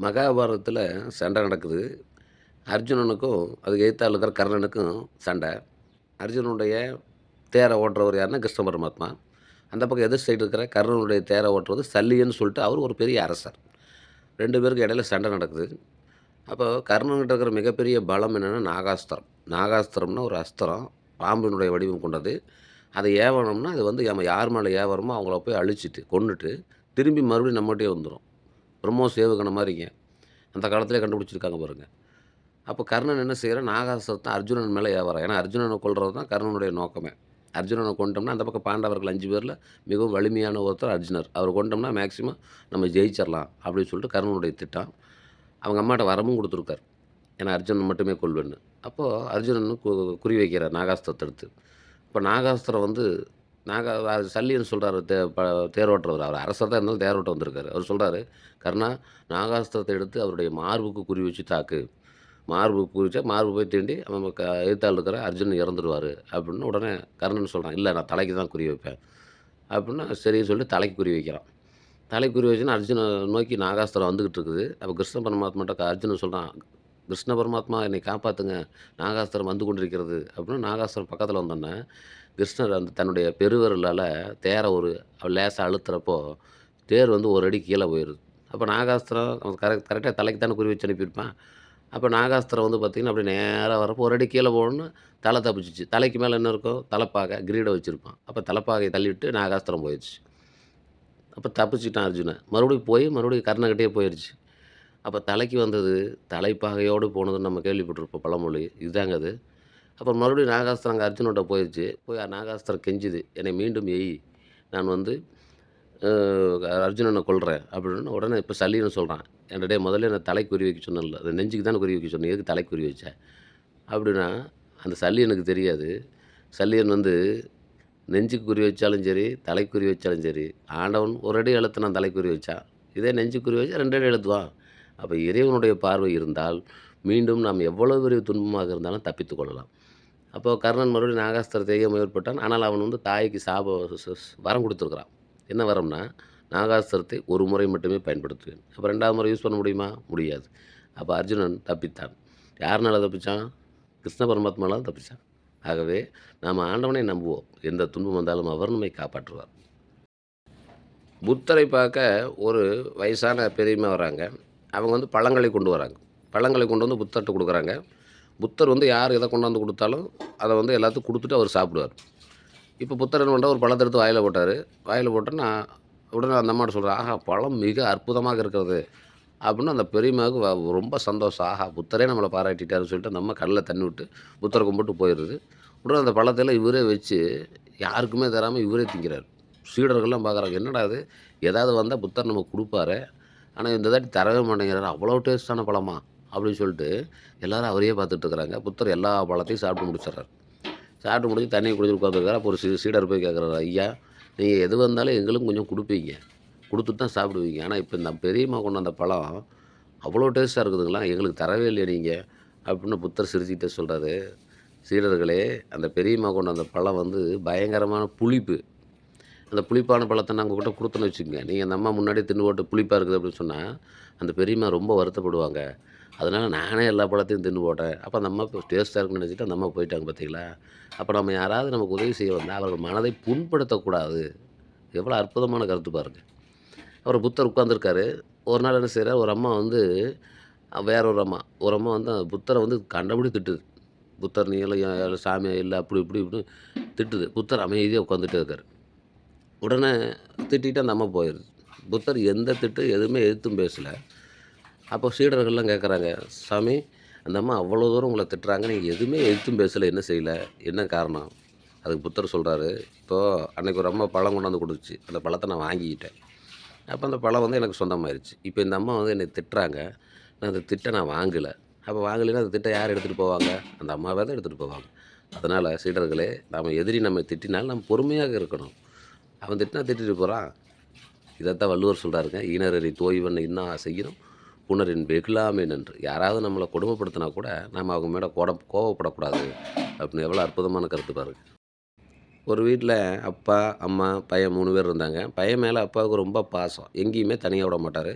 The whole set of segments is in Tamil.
மகாபாரதத்தில் சண்டை நடக்குது. அர்ஜுனனுக்கும் அதுக்கு எதிர்த்தால இருக்கிற கர்ணனுக்கும் சண்டை. அர்ஜுனனுடைய தேரை ஓட்டுறவர் யாருன்னா கிருஷ்ண பரமாத்மா. அந்த பக்கம் எதிர் சைடு இருக்கிற கர்ணனுடைய தேரை ஓட்டுறது சல்லியன்னு சொல்லிட்டு அவர் ஒரு பெரிய அரசர். ரெண்டு பேருக்கு இடையில சண்டை நடக்குது. அப்போ கர்ணன்கிட்ட இருக்கிற மிகப்பெரிய பலம் என்னென்னா நாகாஸ்திரம். நாகாஸ்திரம்னா ஒரு அஸ்திரம் பாம்பினுடைய வடிவம் கொண்டது. அதை ஏவனம்னா அது வந்து நம்ம யார் மேலே ஏவரமோ அவங்கள போய் அழிச்சிட்டு கொண்டுட்டு திரும்பி மறுபடியும் நம்மகிட்டே வந்துடும் பிரம்மோ சேவகனை மாதிரிங்க. அந்த காலத்திலே கண்டுபிடிச்சிருக்காங்க பாருங்கள் அப்போ கர்ணன் என்ன செய்கிறான் நாகாஸ்திரத்தை அர்ஜுனன் மேலே ஏவறான் ஏன்னா அர்ஜுனனை கொள்வது தான் கர்ணனுடைய நோக்கமே. அர்ஜுனனை கொண்டோம்னா அந்த பக்கம் பாண்டவர்கள் அஞ்சு பேரில் மிகவும் வலிமையான ஒருத்தர் அர்ஜுனர். அவர் கொண்டோம்னா மேக்ஸிமம் நம்ம ஜெயிச்சிடலாம் அப்படின்னு சொல்லிட்டு கர்ணனுடைய திட்டம். அவங்க அம்மாட்ட வரமும் கொடுத்துருக்கார். ஏன்னா அர்ஜுனன் மட்டுமே கொள்வேன்னு அப்போது அர்ஜுனன் கு- குறி வைக்கிறார் நாகாஸ்திரத்தை எடுத்து. இப்போ நாகாஸ்திரம் வந்து நாகா அது சல்லின்னு சொல்கிறாரு தே ப தேரோட்டுறவர் அவர் அரசர் தான் இருந்தாலும் தேரோட்டம் வந்திருக்காரு. அவர் சொல்கிறாரு கர்ணா நாகாஸ்திரத்தை எடுத்து அவருடைய மார்புக்கு குறி வச்சு தாக்கு. மார்புக்கு குறிச்சா மார்பு போய் தீண்டி அவன் க எழுத்தாள் இருக்கிற அர்ஜுன் இறந்துருவார். அப்படின்னு உடனே கர்ணன் சொல்கிறான் இல்லை நான் தலைக்கு தான் குறி வைப்பேன். அப்படின்னா சரின்னு சொல்லி தலைக்கு குறி வைக்கிறான். தலைக்கு குறி வச்சுன்னா அர்ஜுனை நோக்கி நாகாஸ்திரம் வந்துக்கிட்டு இருக்குது. அப்போ கிருஷ்ண பரமாத்மாட்ட அர்ஜுனன் சொல்கிறான் கிருஷ்ண பரமாத்மா என்னை காப்பாற்றுங்க நாகாஸ்திரம் வந்து கொண்டிருக்கிறது. அப்படின்னு நாகாஸ்திரம் பக்கத்தில் வந்தோன்னே கிருஷ்ணர் அந்த தன்னுடைய பெருவிரலால் தேரை ஒரு லேசாக அழுத்துறப்போ தேர் வந்து ஒரு அடி கீழே போயிடுது. அப்போ நாகாஸ்திரம் கரெக்ட் கரெக்டாக தலைக்கு தானே குறி வச்சு அனுப்பியிருப்பான். அப்போ நாகாஸ்திரம் வந்து பார்த்திங்கன்னா அப்படி நேராக வரப்போ ஒரு அடி கீழே போகணுன்னு தலை தப்பிச்சிச்சு. தலைக்கு மேலே என்ன இருக்கும் தலைப்பாகை கிரீடை வச்சுருப்பான். அப்போ தலைப்பாகையை தள்ளிவிட்டு நாகாஸ்திரம் போயிடுச்சு அப்போ தப்பிச்சிட்டான் அர்ஜுனன். மறுபடியும் போய் மறுபடியும் கர்ணகிட்டே போயிடுச்சு அப்போ தலைக்கு வந்தது தலைப்பாகையோடு போனதுன்னு நம்ம கேள்விப்பட்டிருப்போம் பழமொழி. இதுதாங்க அது. அப்புறம் மறுபடியும் நாகாஸ்திரம் அங்கே அர்ஜுனோட போயிடுச்சு போய் நாகாஸ்திரம் கெஞ்சுது. என்னை மீண்டும் எய் நான் வந்து அர்ஜுனனை கொள்கிறேன் அப்படின்னு உடனே இப்போ சல்லின்னு சொல்கிறான் என்னடே முதல்ல நான் தலை குறி வைக்க சொன்னல அது நெஞ்சுக்கு தானே குறி வைக்க சொன்னேன் எதுக்கு தலை குறி வச்சேன் அப்படின்னா அந்த சல்லி எனக்கு தெரியாது. சல்லியன் வந்து நெஞ்சுக்கு குறி வச்சாலும் சரி தலைக்குறி குறி வச்சாலும் சரி ஆண்டவன் ஒரு அடி எழுத்து நான் தலைக்குறி குறி வச்சான் இதே நெஞ்சுக்குறி வச்சா ரெண்டு அடி எழுத்துவான் அப்போ இறைவனுடைய பார்வை இருந்தால் மீண்டும் நாம் எவ்வளோ பெரிய துன்பமாக இருந்தாலும் தப்பித்து கொள்ளலாம். அப்போ கர்ணன் மறுபடியும் நாகாஸ்திரத்தை தேய முயற்பட்டான். ஆனால் அவன் வந்து தாய்க்கு சாப வரம் கொடுத்துருக்குறான். என்ன வரம்னா நாகாஸ்திரத்தை ஒரு முறை மட்டுமே பயன்படுத்துவேன். அப்போ ரெண்டாவது முறை யூஸ் பண்ண முடியுமா? முடியாது. அப்போ அர்ஜுனன் தப்பித்தான். யாருனால தப்பித்தான் கிருஷ்ண பரமாத்மானால தப்பித்தான் ஆகவே நாம் ஆண்டவனை நம்புவோம். எந்த துன்பம் வந்தாலும் அவர் நம்மை காப்பாற்றுவார். புத்தரை பார்க்க ஒரு வயசான பெரியம்மா வராங்க. அவங்க வந்து பழங்களை கொண்டு வராங்க. பழங்களை கொண்டு வந்து புத்தர்கிட்ட கொடுக்குறாங்க. புத்தர் வந்து யார் எதை கொண்டாந்து கொடுத்தாலும் அதை வந்து எல்லாத்துக்கும் கொடுத்துட்டு அவர் சாப்பிடுவார். இப்போ புத்தர் என்ன பண்ணுறார் ஒரு பழத்தை எடுத்து வாயில் போட்டார். வாயில் போட்டோன்னா உடனே அந்த அம்மாட்ட சொல்கிறார் ஆஹா பழம் மிக அற்புதமாக இருக்கிறது. அப்படின்னு அந்த பெரியம்மாவுக்கு வ- ரொம்ப சந்தோஷம். ஆஹா புத்தரே நம்மளை பாராட்டிட்டாருன்னு சொல்லிட்டு நம்ம கடலில் தண்ணி விட்டு புத்தரை கும்பிட்டு போயிடுது. உடனே அந்த பழத்தில் இவரே வச்சு யாருக்குமே தராமல் இவரே திங்கிறார். சீடர்கள்லாம் பார்க்குறாங்க என்னடா இது? ஏதாவது வந்தால் புத்தர் நமக்கு கொடுப்பாரு. ஆனால் இந்த தாட்டி தரவே மாட்டேங்கிறாரு. அவ்வளோ டேஸ்டான பழமா? அப்படின்னு சொல்லிட்டு எல்லோரும் அவரையே பார்த்துட்ருக்குறாங்க புத்தர் எல்லா பழத்தையும் சாப்பிட்டு முடிச்சிடுறாரு. சாப்பிட்டு முடிச்சு தண்ணியை குடிச்சு உட்காந்துருக்காரு அப்போ ஒரு சீ சீடர் போய் கேட்குறாரு ஐயா நீங்கள் எது வந்தாலும் எங்களுக்கும் கொஞ்சம் கொடுப்பீங்க. கொடுத்துட்டு தான் சாப்பிடுவீங்க. ஆனால் இப்போ இந்த பெரியம்மா கொண்டு வந்த பழம் அவ்வளோ டேஸ்ட்டாக இருக்குதுங்களா? எங்களுக்கு தரவே இல்லையே நீங்கள் அப்படின்னு புத்தர் சிரிச்சுக்கிட்டே சொல்கிறாரு சீடர்களே அந்த பெரியம்மா கொண்டு வந்த பழம் வந்து பயங்கரமான புளிப்பு. அந்த புளிப்பான பழத்தை நாங்கள் கிட்ட கொடுத்தோன்னு வச்சுக்கோங்க. நீங்கள் அந்த அம்மா முன்னாடியே தின்னு போட்டு புளிப்பாக இருக்குது அப்படின்னு சொன்னால் அந்த பெரியம்மா ரொம்ப வருத்தப்படுவாங்க. அதனால் நானே எல்லா பழத்தையும் தின்னு போட்டேன். அப்போ அந்த அம்மா டேஸ்ட்டாக இருக்குன்னு நினச்சிட்டு அந்த அம்மா போயிட்டாங்க பார்த்தீங்களா அப்போ நம்ம யாராவது நமக்கு உதவி செய்ய வந்தால் அவர்கள் மனதை புண்படுத்தக்கூடாது. எவ்வளோ அற்புதமான கருத்து பாருங்கள் அவர் புத்தர் உட்காந்துருக்காரு ஒரு நாள் என்ன செய்கிறார் ஒரு அம்மா வந்து வேற ஒரு அம்மா ஒரு அம்மா வந்து அந்த புத்தரை வந்து கண்டபடி திட்டுது. புத்தர் நீ எல்லாம் இல்லை அப்படி இப்படி இப்படி திட்டுது. புத்தர் அமைதியாக உட்காந்துட்டே இருக்கார். உடனே திட்டிகிட்டு அந்த அம்மா போயிடுது புத்தர் எந்த திட்டு எதுவுமே எதிர்த்தும் பேசலை. அப்போ சீடர்கள்லாம் கேட்குறாங்க சாமி அந்த அம்மா அவ்வளோ தூரம் உங்களை திட்டுறாங்க நீங்கள் எதுவுமே எதிர்த்தும் பேசலை என்ன செய்யலை என்ன காரணம்? அதுக்கு புத்தர் சொல்கிறாரு இப்போது அன்னைக்கு ஒரு அம்மா பழம் கொண்டாந்து கொடுத்துச்சு அந்த பழத்தை நான் வாங்கிக்கிட்டேன். அப்போ அந்த பழம் வந்து எனக்கு சொந்தமாயிருச்சு. இப்போ இந்த அம்மா வந்து என்னை திட்டுறாங்க நான் அந்த திட்டை நான் வாங்கலை. அப்போ வாங்கலைன்னா அந்த திட்டை யார் எடுத்துகிட்டு போவாங்க? அந்த அம்மாவே தான் எடுத்துகிட்டு போவாங்க. அதனால் சீடர்களே நம்ம எதிரி நம்ம திட்டினால் நம்ம பொறுமையாக இருக்கணும். அவன் திட்டினா திட்டிட்டு போகிறான் இதைத்தான் வள்ளுவர் சொல்கிறாருங்க ஈனரறி தோய்வன் இன்னும் செய்யணும் புனரின் வெகுலாமே நன்று யாராவது நம்மளை கொடுமைப்படுத்தினா கூட நம்ம அவங்க மேலே கோட கோவப்படக்கூடாது அப்படின்னு எவ்வளோ அற்புதமான கருத்து பாருங்க ஒரு வீட்டில் அப்பா, அம்மா, பையன் மூணு பேர் இருந்தாங்க. பையன் மேலே அப்பாவுக்கு ரொம்ப பாசம். எங்கேயுமே தனியாக விட மாட்டார்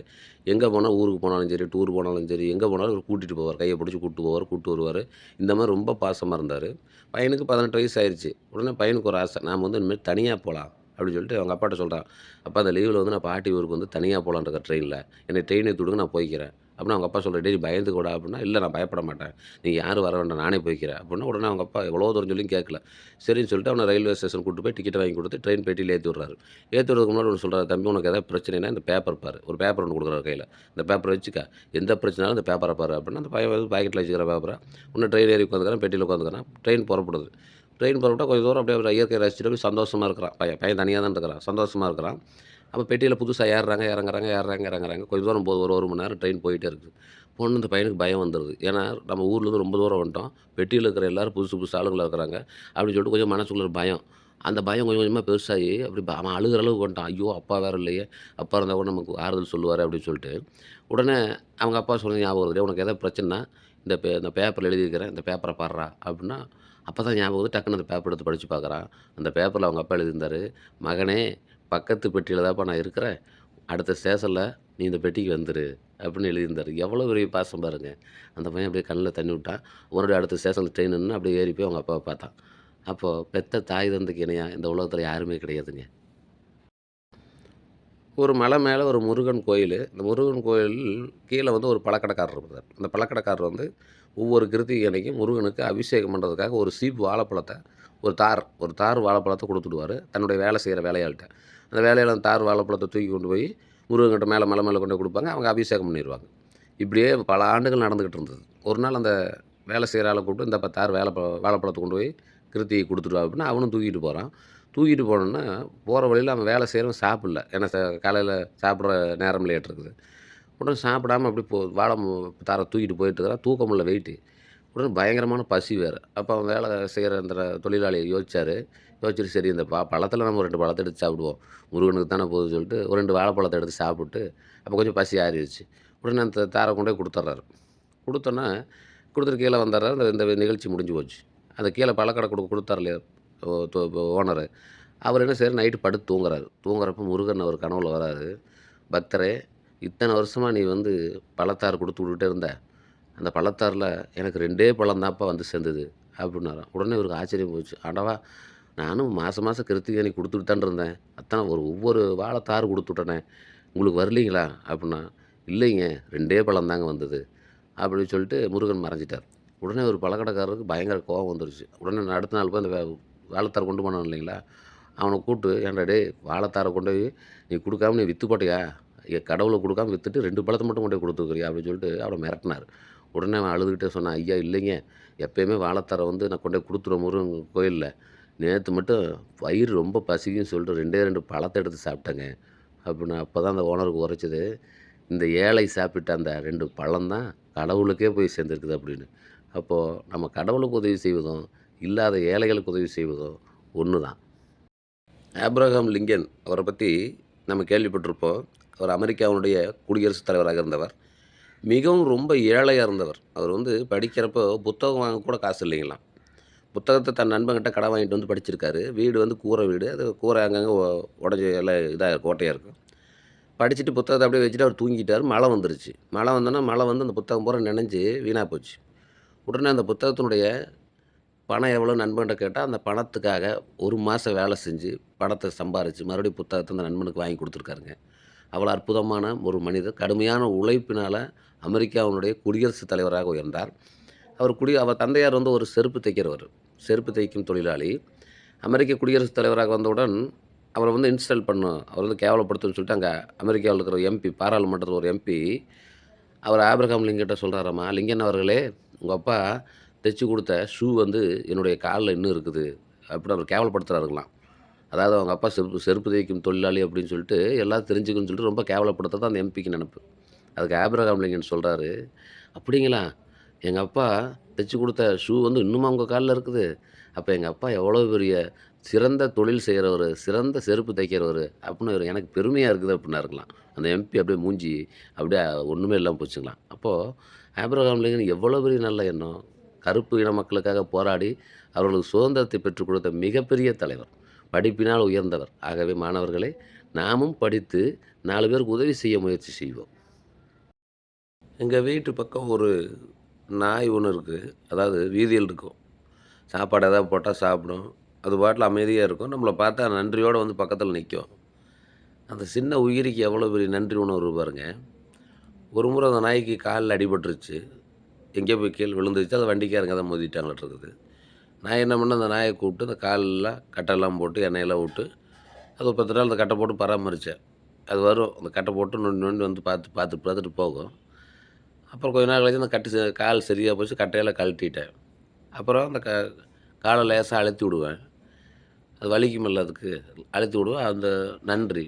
எங்கே போனால் ஊருக்கு போனாலும் சரி, டூர் போனாலும் சரி, எங்கே போனாலும் இவர் கூட்டிகிட்டு போவார் கையை பிடிச்சி கூப்பிட்டு போவார் கூப்பிட்டு வருவாரு. இந்த மாதிரி ரொம்ப பாசமாக இருந்தார் பையனுக்கு 18 வயசு ஆயிடுச்சு உடனே பையனுக்கு ஒரு ஆசை. நாம் வந்து இனிமேல் தனியாக போகலாம் அப்படின்னு சொல்லிட்டு அவங்க அப்பாட்ட சொல்கிறான் அப்பா அந்த லீவில் வந்து நான் பாட்டி ஊருக்கு வந்து தனியாக போலான்னு ட்ரெயினில் என்னை என்னைய ட்ரெயின் ஏத்தி விடுங்க நான் போய்க்கிறேன். அப்படின்னு அவங்க அப்பா சொல்கிற டெய்லி பயந்து கூட அப்படின்னா, இல்லை நான் பயப்பட மாட்டேன். நீ யாரும் வர வேண்டாம். நானே போய்க்கிறேன். அப்படின்னா உடனே அவங்க அப்பா எவ்வளோ தூரம் சொல்லியும் கேட்கல. சரின்னு சொல்லிட்டு அவன ரயில்வே ஸ்டேஷன் கூட்டு போய் டிக்கெட் வாங்கி கொடுத்து ட்ரெயின் பெட்டியில் ஏத்தி விடுறாரு. ஏத்தி விடுறதுக்கு முன்னாடி ஒன்று சொல்கிறார் தம்பி உனக்கு எதாவது பிரச்சனைனா இந்த பேப்பர் பாரு. ஒரு பேப்பர் ஒன்று கொடுக்குறாரு கையில் இந்த பேப்பர் வச்சுக்க. எந்த பிரச்சனைனாலும் இந்த பேப்பரை பாரு அப்படின்னா, அந்த பையன் பாக்கெட்டில் பாக்கெட்ல வச்சுக்கிற பேப்பரை உடனே ட்ரெயின் ஏறி உட்காந்துக்கிறேன் பெட்டியில் உட்காந்துக்கிறேன் ட்ரெயின் புறப்படுது. ட்ரெயின் புறப்பட்டா கொஞ்சம் தூரம் அப்படியே இயற்கையை ரசிச்சுட்டு அப்படியே சந்தோஷமாக இருக்கிறான் பையன். பையன் தனியாக தான் இருக்கிறான். சந்தோஷமாக இருக்கிறான். அப்போ பெட்டியில் புதுசாக ஏறுறாங்க, இறங்குறாங்க, ஏறுறாங்க, இறங்குறாங்க. கொஞ்சம் தூரம் போது ஒரு ஒரு மணி நேரம் ட்ரெயின் போயிட்டே இருக்குது. பொண்ணு இந்த பையனுக்கு பயம் வந்துடுது ஏன்னா நம்ம ஊர்லேருந்து ரொம்ப தூரம் வந்துட்டோம். பெட்டியில் இருக்கிற எல்லாரும் புதுசு புதுசு ஆளுங்களாக இருக்கிறாங்க. அப்படின்னு சொல்லிட்டு கொஞ்சம் மனசுக்குள்ள பயம். அந்த பயம் கொஞ்சம் கொஞ்சமாக பெருசாகி அப்படி அவன் அழுகுற அளவுக்கு வந்துட்டான். ஐயோ! அப்பா வேற இல்லையே. அப்பா இருந்தால் கூட நமக்கு ஆறுதல் சொல்லுவார் அப்படின்னு சொல்லிட்டு. உடனே அவங்க அப்பா சொன்ன ஞாபகம் வருது. உனக்கு எதாவது பிரச்சனைனா இந்த பே இந்த பேப்பரில் எழுதியிருக்கிறேன். இந்த பேப்பரை பாடுறா அப்படின்னா, அப்போ தான் ஞாபகம் வந்து டக்குனு அந்த பேப்பர் எடுத்து படித்து பார்க்குறான். அந்த பேப்பரில் அவங்க அப்பா எழுதியிருந்தார் மகனே பக்கத்து பெட்டியில் தான்ப்பா நான் இருக்கிறேன். அடுத்த ஸ்டேஷனில் நீ இந்த பெட்டிக்கு வந்துரு. அப்படின்னு எழுதியிருந்தார் எவ்வளோ பெரிய பாசம் பாருங்க. அந்த பையன் அப்படியே கண்ணில் தண்ணி விட்டான். உடனே அடுத்த ஸ்டேஷனில் ட்ரெயின் அப்படியே ஏறி போய் அவங்க அப்பாவை பார்த்தான். அப்போது பெத்த தாய் தந்தைக்கு இணையாக இந்த உலகத்தில் யாருமே கிடையாதுங்க. ஒரு மலை மேலே ஒரு முருகன் கோயில். இந்த முருகன் கோயில் கீழே வந்து ஒரு பழக்கடைக்காரர் இருந்தார். அந்த பழக்கடைக்காரர் வந்து ஒவ்வொரு கிருத்திகை அன்னைக்கும் முருகனுக்கு அபிஷேகம் பண்ணுறதுக்காக ஒரு சீப்பு வாழைப்பழத்தை ஒரு தார் ஒரு தார் வாழைப்பழத்தை கொடுத்துடுவார். தன்னுடைய வேலை செய்கிற வேலையாள்கிட்ட. அந்த வேலையால் அந்த தார் வாழைப்பழத்தை தூக்கி கொண்டு போய் முருகன்கிட்ட மேலே மலை மேலே கொண்டு போய் அவங்க அபிஷேகம் பண்ணிடுவாங்க. இப்படியே பல ஆண்டுகள் நடந்துக்கிட்டு இருந்தது. ஒரு நாள் அந்த வேலை செய்கிற ஆளை கூப்பிட்டு இந்த தார் வேலைப்ப வாழைப்பழத்தை கொண்டு போய் கிருத்தியை கொடுத்துட்டு அப்படின்னா, அவனும் தூக்கிட்டு போகிறான் தூக்கிட்டு போனோன்னா போகிற வழியில் அவன் வேலை செய்கிறவன் சாப்பிடல. ஏன்னா காலையில் சாப்பிட்ற நேரம் லேட் இருக்குது. உடனே சாப்பிடாம அப்படி போ வாழை தாரை தார தூக்கிட்டு போயிட்டு இருக்கிறான். தூக்கம் இல்லை வெயிட்டு. உடனே பயங்கரமான பசி வேறு அப்போ அவன் வேலை செய்கிற அந்த தொழிலாளி யோசிச்சார் யோசிச்சுட்டு சரி இந்த ப பழத்தில் நம்ம ரெண்டு பழத்தை எடுத்து சாப்பிடுவோம். முருகனுக்கு தானே போகுதுன்னு சொல்லிட்டு ஒரு ரெண்டு வாழைப்பழத்தை எடுத்து சாப்பிட்டு, அப்போ கொஞ்சம் பசி ஆறிடுச்சு உடனே அந்த தாரை கொண்டு போய் கொடுத்துட்றாரு குடுத்தோனே குடுத்துட்டு கீழே வந்துர்றாரு. இந்த நிகழ்ச்சி முடிஞ்சு போச்சு. அந்த கீழே பழக்கடை கொடு குடுத்தார் இல்லையா ஓ ஓனரு. என்ன செய்றாரு நைட்டு படுத்து தூங்குறாரு. தூங்குறப்ப முருகன் அவர் கனவுல வராரு. பக்தரே இத்தனை வருஷமாக நீ வந்து பழத்தார் கொடுத்து விட்டுட்டே இருந்த. அந்த பழத்தாரில் எனக்கு ரெண்டே பழம் தான்ப்பா வந்து சேர்ந்தது அப்படின்னாராம். உடனே இவருக்கு ஆச்சரியம் போச்சு. ஆண்டவா! நானும் மாதம் மாதம் கிருத்திகனி கொடுத்துட்டு இருந்தேன். அத்தனை ஒரு ஒவ்வொரு வாழை குடுத்து விட்டனே. உங்களுக்கு வரலீங்களா? அப்படின்னா, இல்லைங்க ரெண்டே பழம் தாங்க வந்தது. அப்படின்னு சொல்லிட்டு முருகன் மறைஞ்சிட்டார். உடனே ஒரு பழக்கடைக்காரருக்கு பயங்கர கோவம் வந்துருச்சு. உடனே அடுத்த நாள் போய் அந்த வே வேலைத்தார கொண்டு போனான் இல்லைங்களா? அவனை கூப்பிட்டு ஏன்டா டேய் வாழைத்தார கொண்டு போய் நீ கொடுக்காம நீ விற்று போட்டியா கடவுளை கொடுக்காம விற்றுட்டு ரெண்டு பழத்தை மட்டும் கொண்டு போய் கொடுத்துருக்குறியா அப்படின்னு சொல்லிட்டு அவனை மிரட்டினார் உடனே அவன் அழுதுகிட்டே சொன்னான். ஐயா இல்லைங்க. எப்பயுமே வாழைத்தாரை வந்து நான் கொண்டு போய் குடுத்துருவேன் முருகன் கோயிலில் நேற்று மட்டும் வயிறு ரொம்ப பசிக்குன்னு சொல்லிட்டு ரெண்டே ரெண்டு பழத்தை எடுத்து சாப்பிட்டேங்க. அப்படின்னு அப்போ தான் அந்த ஓனருக்கு உரைச்சது. இந்த ஏழை சாப்பிட்ட அந்த ரெண்டு பழம் தான் கடவுளுக்கே போய் சேர்ந்துருக்குது அப்படின்னு. அப்போது நம்ம கடவுளுக்கு உதவி செய்வதும், இல்லாத ஏழைகளுக்கு உதவி செய்வதும் ஒன்று தான். ஆப்ரஹாம் லிங்கன் அவரை பற்றி நம்ம கேள்விப்பட்டிருப்போம். அவர் அமெரிக்காவினுடைய குடியரசுத் தலைவராக இருந்தவர். மிகவும் ரொம்ப ஏழையாக இருந்தவர். அவர் வந்து படிக்கிறப்போ புத்தகம் வாங்க கூட காசு இல்லைங்களாம். புத்தகத்தை தன் நண்பங்கிட்ட கடன் வாங்கிட்டு வந்து படிச்சிருக்காரு. வீடு வந்து கூரை வீடு. அது கூரை அங்கங்கே உடஞ்சி எல்லாம் இதாக கோட்டையாக இருக்கும். படிச்சுட்டு புத்தகத்தை அப்படியே வச்சுட்டு அவர் தூங்கிட்டார் மழை வந்துருச்சு. மழை வந்தோன்னா மழை வந்து அந்த புத்தகம் பூரா நினைஞ்சு வீணாக போச்சு. உடனே அந்த புத்தகத்தினுடைய பணம் எவ்வளோ நண்பன்கிட்ட கேட்டால் அந்த பணத்துக்காக ஒரு மாதம் வேலை செஞ்சு பணத்தை சம்பாரித்து மறுபடியும் புத்தகத்தை அந்த நண்பனுக்கு வாங்கி கொடுத்துருக்காருங்க அவ்வளோ அற்புதமான ஒரு மனிதர். கடுமையான உழைப்பினால் அமெரிக்காவினுடைய குடியரசுத் தலைவராக உயர்ந்தார். அவர் குடி அவர் தந்தையார் வந்து ஒரு செருப்பு தைக்கிறவர் செருப்பு தைக்கும் தொழிலாளி. அமெரிக்க குடியரசுத் தலைவராக வந்தவுடன் அவரை வந்து இன்ஸ்டால் பண்ணும் அவர் வந்து கேவலப்படுத்துன்னு சொல்லிட்டு அங்கே அமெரிக்காவில் இருக்கிற எம்பி பாராளுமன்றத்தில் ஒரு எம்பி அவர் ஆப்ரஹாம் லிங்கன்ட்ட சொல்கிறாரம்மா லிங்கன் அவர்களே உங்கள் அப்பா தைச்சி கொடுத்த ஷூ வந்து என்னுடைய காலில் இன்னும் இருக்குது. அப்படின்னு அவர் கேவலப்படுத்துகிறாருங்களாம் அதாவது அவங்க அப்பா செருப்பு செருப்பு தைக்கும் தொழிலாளி அப்படின்னு சொல்லிட்டு எல்லாம் தெரிஞ்சுக்கணும்னு சொல்லிட்டு ரொம்ப கேவலப்படுத்துறது அந்த எம்பிக்கு நினப்பு அதுக்கு ஆப்ரஹாம் லிங்கன் சொல்கிறாரு அப்படிங்களா? எங்கள் அப்பா தைச்சி கொடுத்த ஷூ வந்து இன்னுமா உங்கள் காலில் இருக்குது? அப்போ எங்கள் அப்பா எவ்வளோ பெரிய சிறந்த தொழில் செய்கிறவர் சிறந்த செருப்பு தைக்கிறவர் அப்படின்னு எனக்கு பெருமையாக இருக்குது அப்படின்னாருங்களாம். அந்த எம்பி அப்படியே மூஞ்சி அப்படியே ஒன்றுமே இல்லாமல் போச்சுக்கலாம் அப்போது ஆப்ரஹாம் லிங்கன் எவ்வளோ பெரிய நல்ல எண்ணம். கருப்பு இன மக்களுக்காக போராடி அவர்களுக்கு சுதந்திரத்தை பெற்றுக் கொடுத்த மிகப்பெரிய தலைவர். படிப்பினால் உயர்ந்தவர் ஆகவே மாணவர்களே நாமும் படித்து நாலு பேருக்கு உதவி செய்ய முயற்சி செய்வோம் எங்கள் வீட்டு பக்கம் ஒரு நாய் ஒன்று இருக்குது அதாவது வீதியில் இருக்கும் சாப்பாடு எதாவது போட்டால் சாப்பிடும் அது பாட்டில் அமைதியாக இருக்கும். நம்மளை பார்த்தா நன்றியோடு வந்து பக்கத்தில் நிற்கும் அந்த சின்ன உயிரிக்கு எவ்வளோ பெரிய நன்றி உணர்வு பாருங்க. ஒரு முறை அந்த நாய்க்கு காலில் அடிபட்டுருச்சு. எங்கேயோ போய் கீழே விழுந்துருச்சு. அதை வண்டிக்காரங்க தான் மோதிட்டாங்களாட்டு இருக்குது. நான் என்ன பண்ணேன்? அந்த நாயை கூப்பிட்டு அந்த காலெல்லாம் கட்டெல்லாம் போட்டு எண்ணெயெல்லாம் விட்டு அது பத்து நாள் அந்த கட்டை போட்டு பராமரித்தேன் அது வரும். அந்த கட்டை போட்டு நொண்டி நொண்டி வந்து பார்த்து பார்த்து பார்த்துட்டு போகும். அப்புறம் கொஞ்ச நாள் கழிச்சு அந்த கட்டு கால் சரியாக போச்சு. கட்டையெல்லாம் கழட்டிட்டேன். அப்புறம் அந்த க காலை லேசாக அழுத்தி விடுவேன். அது வலிக்குமில்ல அதுக்கு அழுத்தி விடுவேன் அந்த நன்றி.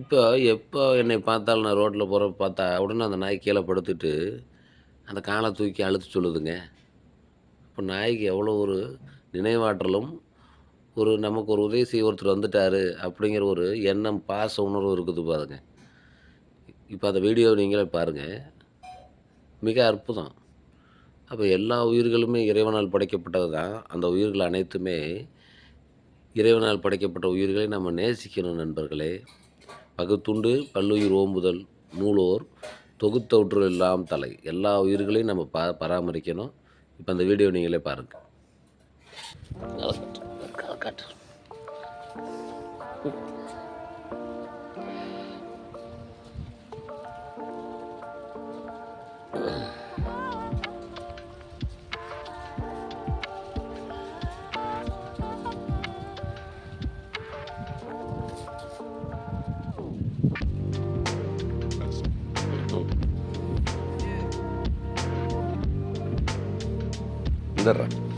இப்போ எப்போ என்னை பார்த்தாலும் நான் ரோட்டில் போகிற பார்த்தா உடனே அந்த நாய் கீழே படுத்துட்டு அந்த காலை தூக்கி அழுத்து சொல்லுதுங்க. இப்போ நாய்க்கு எவ்வளோ ஒரு நினைவாற்றலும் ஒரு நமக்கு ஒரு உதவி செய்ய ஒருத்தர் வந்துட்டார் அப்படிங்கிற ஒரு எண்ணம் பாச உணர்வு இருக்குது பாருங்க. இப்போ அந்த வீடியோ நீங்களே பாருங்கள் மிக அற்புதம். அப்போ எல்லா உயிர்களுமே இறைவனால் படைக்கப்பட்டது தான் அந்த உயிர்கள் அனைத்துமே இறைவனால் படைக்கப்பட்ட உயிர்களை நம்ம நேசிக்கணும் நண்பர்களே. பகுத்துண்டு பல்லுயிர் ஓம்புதல் நூலோர் தொகுத்தொற்று எல்லாம் தலை. எல்லா உயிர்களையும் நம்ம பா பராமரிக்கணும். இப்போ அந்த வீடியோ நீங்களே பாருங்கள் காட்டு. Inglaterra.